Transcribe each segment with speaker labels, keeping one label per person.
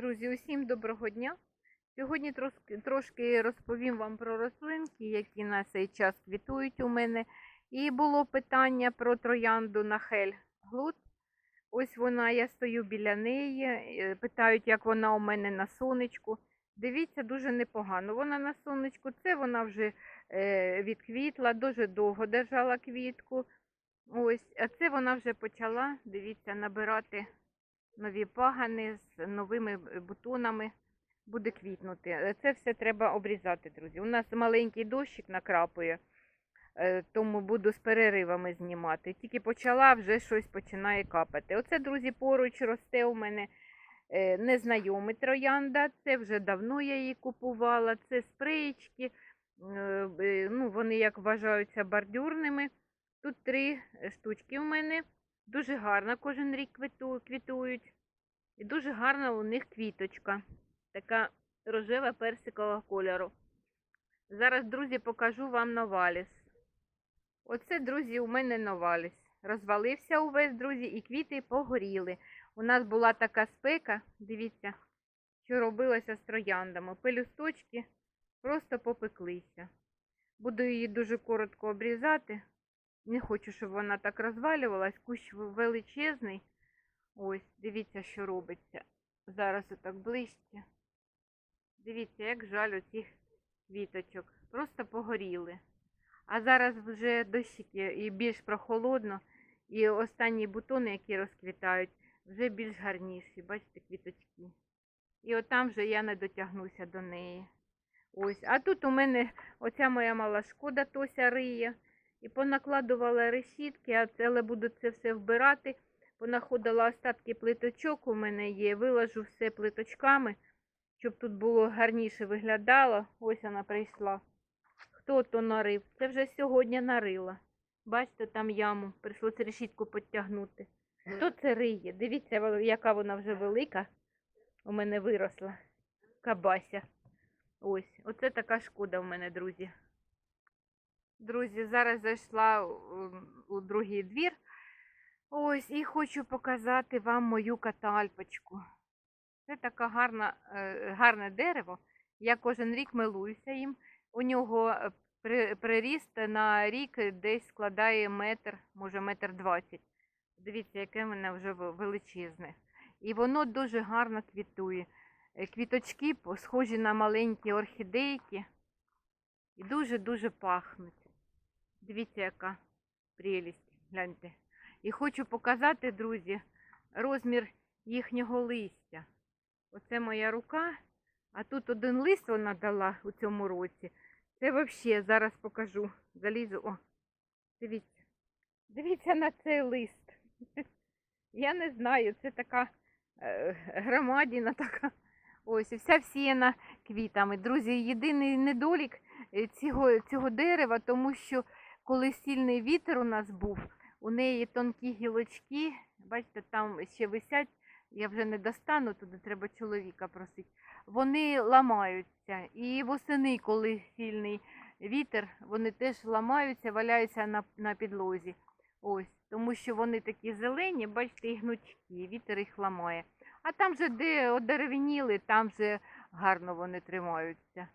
Speaker 1: Друзі, усім доброго дня. Сьогодні трошки, розповім вам про рослинки, які на цей час квітують у мене. І було питання про троянду Нахель Глут. Ось вона, я стою біля неї. е, Питають, як вона у мене на сонечку. Дивіться, дуже непогано. Вона на сонечку. Це вона вже е, відквітла, дуже довго держала квітку. Ось, а це вона вже почала, дивіться, набирати нові пагани з новими бутонами буде квітнути. Е, Це все треба обрізати, друзі. У нас маленький дощик накрапує, е, тому буду з переривами знімати. Тільки почала, вже щось починає капати. Оце, друзі, поруч росте у мене е, незнайомий троянда. Це вже давно я її купувала. Це спреєчки. е, е, Ну, вони як вважаються бордюрними. Тут три е, штучки у мене. Дуже гарно кожен рік квітують. І дуже гарна у них квіточка. Така рожева персикового кольору. Зараз, друзі, покажу вам новаліс. Оце, друзі, у мене новаліс. Розвалився увесь, друзі, і квіти погоріли. У нас була така спека, дивіться, що робилося з трояндами. Пелюсточки просто попеклися. Буду її дуже коротко обрізати. Не хочу, щоб вона так розвалювалась. Кущ величезний. Ось, дивіться, що робиться. Зараз отак ближче. Дивіться, як жаль оцих квіточок. Просто погоріли. А зараз вже дощики і більш прохолодно, і останні бутони, які розквітають, вже більш гарніші. Бачите, квіточки. І отам вже я не дотягнуся до неї. Ось. А тут у мене оця моя мала шкода Тося риє. І понакладувала решітки, а це, але буду це все вбирати. Понаходила остатки плиточок у мене є. Виложу все плиточками, щоб тут було гарніше виглядало. Ось вона прийшла. Хто то нарив? Це вже сьогодні нарила. Бачите, там яму. Прийшлося решітку підтягнути. Хто це риє? Дивіться, яка вона вже велика. У мене виросла. Кабася. Ось, оце така шкода в мене, друзі. Друзі, зараз зайшла у другий двір. Ось, і хочу показати вам мою катальпочку. Це таке гарне дерево. Я кожен рік милуюся їм. У нього е, приріст на рік десь складає метр, може метр двадцять. Дивіться, яке в мене вже величезне. І воно дуже гарно квітує. Е, Квіточки схожі на маленькі орхідейки. І дуже-дуже пахнуть. Дивіться, яка прелість. Гляньте. І хочу показати, друзі, розмір їхнього листя. Оце моя рука, а тут один лист вона дала у цьому році. Це взагалі зараз покажу. Залізу. О, дивіться. Дивіться на цей лист. Я не знаю, це така е, громадіна така. Ось, і вся всіяна квітами. Друзі, єдиний недолік е, цього, цього дерева, тому що коли сильний вітер у нас був, у неї тонкі гілочки, бачите, там ще висять, я вже не достану, туди треба чоловіка просити. Вони ламаються. І восени, коли сильний вітер, вони теж ламаються, валяються на, на підлозі. Ось, тому що вони такі зелені, бачите, і гнучкі, вітер їх ламає. А там же, де одеревініли, там же гарно вони тримаються.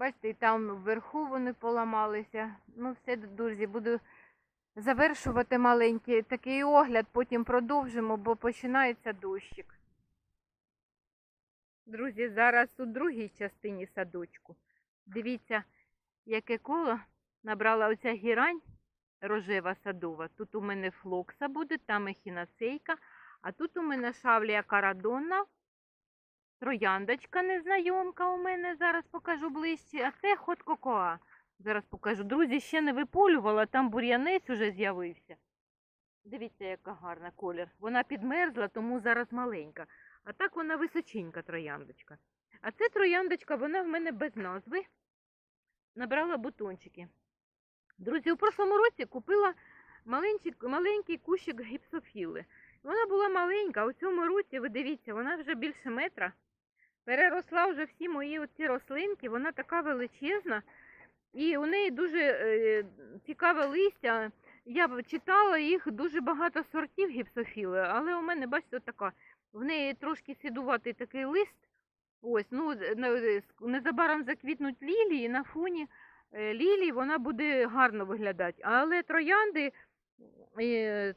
Speaker 1: Бачите, і там вверху вони поламалися. Ну, все, друзі, буду завершувати маленький такий огляд, потім продовжимо, бо починається дощик. Друзі, зараз у другій частині садочку. Дивіться, яке коло набрала оця гірань рожева садова. Тут у мене флокса буде, там ехінацейка, а тут у мене шавлія карадонна, трояндочка незнайомка у мене, зараз покажу ближче, а це хот кокоа. Зараз покажу. Друзі, ще не виполювала, там бур'янець уже з'явився. Дивіться, яка гарна колір. Вона підмерзла, тому зараз маленька. А так вона височенька трояндочка. А це трояндочка, вона в мене без назви. Набрала бутончики. Друзі, у прошлому році купила маленький, маленький кущик гіпсофіли. Вона була маленька, у цьому році, ви дивіться, вона вже більше метра. Переросла вже всі мої оці рослинки, вона така величезна. І у неї дуже е, цікаве листя. Я б читала їх дуже багато сортів гіпсофіли, але у мене, бачите, така В неї трошки сідуватий такий лист. Ось, ну, незабаром заквітнуть лілії, на фоні е, лілій вона буде гарно виглядати. Але троянди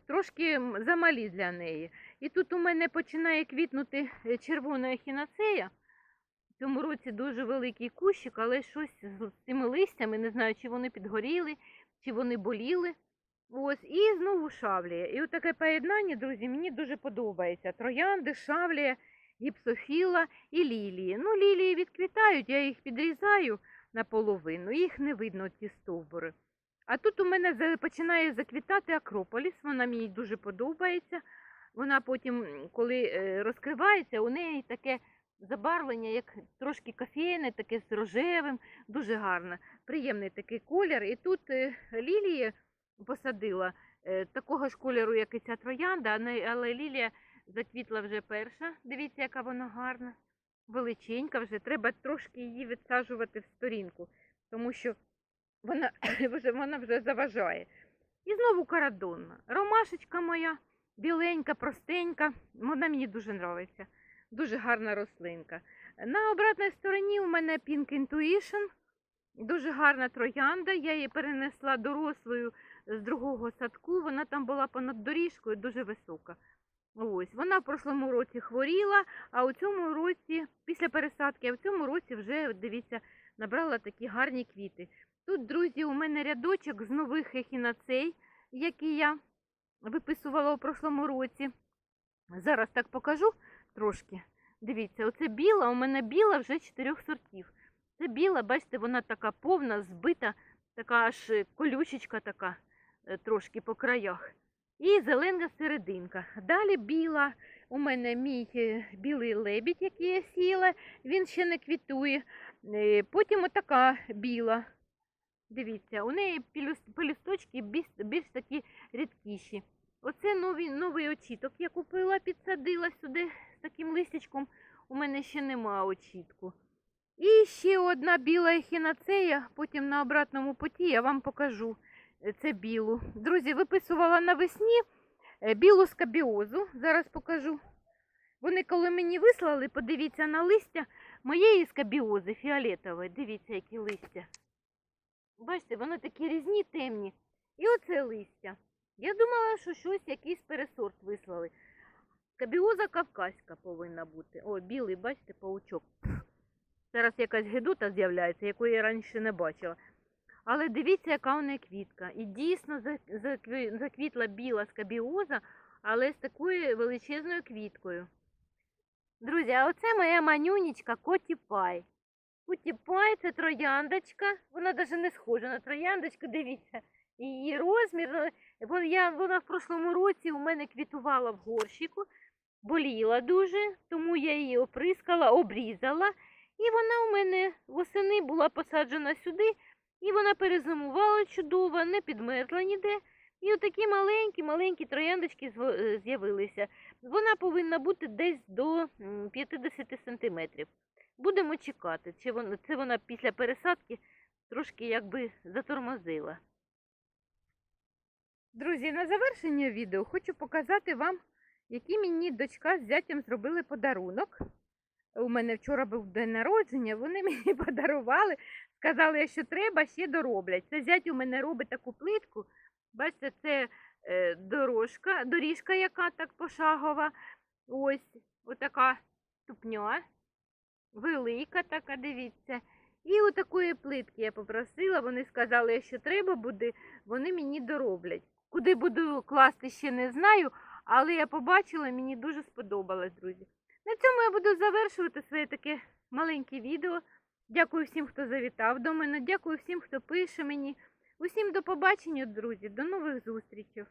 Speaker 1: трошки замалі для неї. І тут у мене починає квітнути е, червона ехінацея. В цьому році дуже великий кущик, але щось з цими листями, не знаю, чи вони підгоріли, чи вони боліли. Ось, і знову шавлія. І таке поєднання, друзі, мені дуже подобається. Троянди, шавлія, гіпсофіла і лілії. Ну, лілії відквітають, я їх підрізаю наполовину, їх не видно, ці стовбури. А тут у мене починає заквітати акрополіс, вона мені дуже подобається. Вона потім, коли е, розкривається, у неї таке забарвлення, як трошки кофейне, таке з рожевим, дуже гарне, приємний такий колір. І тут е, лілії посадила е, такого ж кольору, як і ця троянда, але лілія заквітла вже перша. Дивіться, яка вона гарна, величенька вже. Треба трошки її відсаджувати в сторінку, тому що вона вже, вона вже заважає. І знову карадонна. Ромашечка моя, біленька, простенька, вона мені дуже подобається. Дуже гарна рослинка. На обратній стороні у мене Pink Intuition. Дуже гарна троянда. Я її перенесла дорослою з другого садку. Вона там була понад доріжкою, дуже висока. Ось, вона в прошлому році хворіла, а у цьому році, після пересадки, а в цьому році вже, дивіться, набрала такі гарні квіти. Тут, друзі, у мене рядочок з нових ехінацей, які я виписувала у прошлому році. Зараз так покажу трошки. Дивіться, оце біла, у мене біла вже чотирьох сортів. Це біла, бачите, вона така повна, збита, така аж колючечка така е, трошки по краях. І зелена серединка. Далі біла. У мене мій е, білий лебідь, який я сіяла, він ще не квітує. Е, Потім отака біла. Дивіться, у неї пелюсточки більш, більш такі рідкіші. Оце новий, новий очіток я купила, підсадила сюди з таким листячком. У мене ще нема очітку. І ще одна біла ехінацея, потім на обратному путі я вам покажу е, це білу. Друзі, виписувала навесні е, білу скабіозу. Зараз покажу. Вони коли мені вислали, подивіться на листя моєї скабіози фіолетової. Дивіться, які листя. Бачите, вони такі різні, темні. І оце листя. Я думала, що щось, якийсь пересорт вислали. Скабіоза кавказька повинна бути. О, білий, бачите, паучок. Зараз якась гидота з'являється, якої я раніше не бачила. Але дивіться, яка у неї квітка. І дійсно заквітла біла скабіоза, але з такою величезною квіткою. Друзі, а оце моя манюнічка Коті Пай. Це трояндочка. Вона навіть не схожа на трояндочку, дивіться. Її розмір. ну, я, вона в прошлому році у мене квітувала в горщику, боліла дуже, тому я її оприскала, обрізала. І вона у мене восени була посаджена сюди, і вона перезимувала чудово, не підмерзла ніде. І отакі маленькі-маленькі трояндочки е, з'явилися. Вона повинна бути десь до м, 50 сантиметрів. Будемо чекати, чи вона, це вона після пересадки трошки якби затормозила. Друзі, на завершення відео хочу показати вам, який мені дочка з зятям зробили подарунок. У мене вчора був день народження, вони мені подарували, сказали, що треба, ще дороблять. Це зять у мене робить таку плитку. Бачите, це е, дорожка, доріжка, яка так пошагова. Ось, отака ступня, велика така, дивіться. І отакої плитки я попросила, вони сказали, що треба буде, вони мені дороблять. Куди буду класти, ще не знаю, але я побачила, мені дуже сподобалось, друзі. На цьому я буду завершувати своє таке маленьке відео. Дякую всім, хто завітав до мене. Дякую всім, хто пише мені. Усім до побачення, друзі. До нових зустрічей.